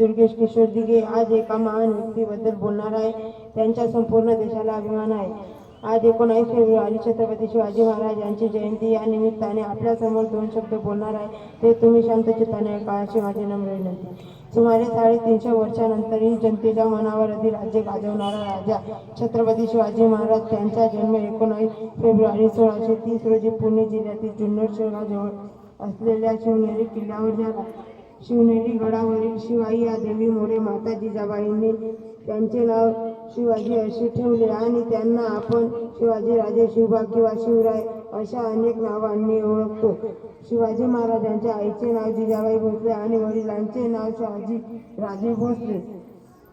दुर्गेश किशोर दिघे आज एका महान व्यक्तीबद्दल बोलणार आहे. त्यांच्या संपूर्ण देशाला अभिमान आहे. आज एकोणावीस फेब्रुवारी छत्रपती शिवाजी महाराज यांची जयंती. या निमित्ताने आपल्यासमोर दोन शब्द बोलणार आहे. ते तुम्ही शांतचित्ताने ऐका अशी माझी नम्र विनंती. सुमारे साडेतीनशे वर्षानंतरही जनतेच्या मनावर अधिक राज्य गाजवणारा राजा छत्रपती शिवाजी महाराज त्यांचा जन्म एकोणावीस फेब्रुवारी सोळाशे तीस रोजी पुणे जिल्ह्यातील जुन्नर शहराजवळ असलेल्या शिवनेरी किल्ल्यावर झाला. शिवनेरी गडावरील शिवाई या देवीमुळे माता जिजाबाईंनी त्यांचे नाव शिवाजी असे ठेवले आणि त्यांना आपण शिवाजी राजे शिवबा किंवा शिवराय अशा अनेक नावांनी ओळखतो. शिवाजी महाराजांच्या आईचे नाव जिजाबाई भोसले आणि वडिलांचे नाव शहाजी राजे भोसले.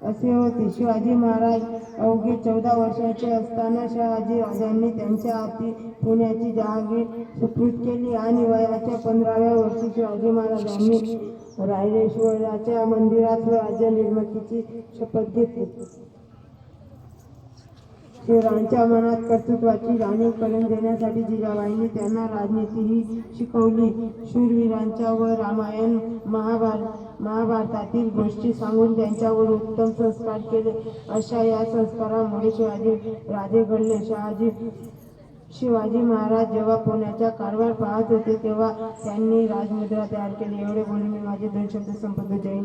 असे होते. शिवाजी महाराज अवघे चौदा वर्षाचे असताना शहाजी राजांनी त्यांच्या हाती पुण्याची जहागीर सुपूर्द केली आणि वयाच्या पंधराव्या वर्षी शिवाजी महाराजांनी रायरेश्वराच्या मंदिरात राज्य निर्मितीची शपथ घेतली. शिवरायांच्या मनात कर्तृत्वाची जाणीव करून देण्यासाठी जिजाबाईंनी त्यांना राजनीती ही शिकवली. शूरवीरांच्या व रामायण महाभारत महाभारतातील गोष्टी सांगून त्यांच्यावर उत्तम संस्कार केले. अशा या संस्कारामुळे शिवाजी राजे घडले. शहाजी शिवाजी महाराज जेव्हा पुण्याचा कारभार पाहत होते तेव्हा त्यांनी राजमुद्रा तयार केली. एवढे बोलून मी माझे दोन शब्द संपत जय